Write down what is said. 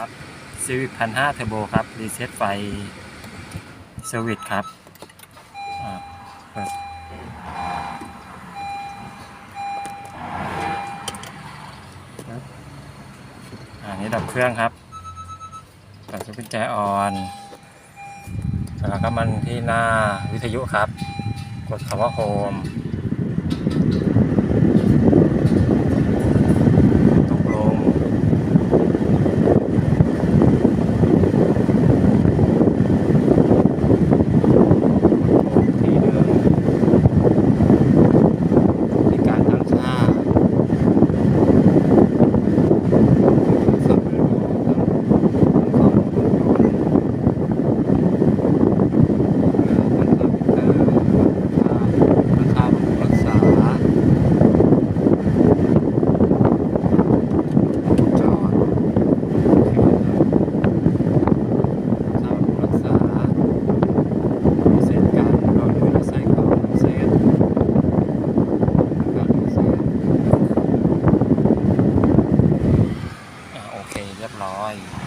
ครับซีวิ c พันห้าเทอร์โบครับ รีเซ็ตไฟเซอร์วิสครับอ่าเปิดครับอ่านี่ดับเครื่องครับเปิดสวิตช์กุญแจออนแล้วก็มันที่หน้าวิทยุครับ กดคำว่าโฮม Hawaii.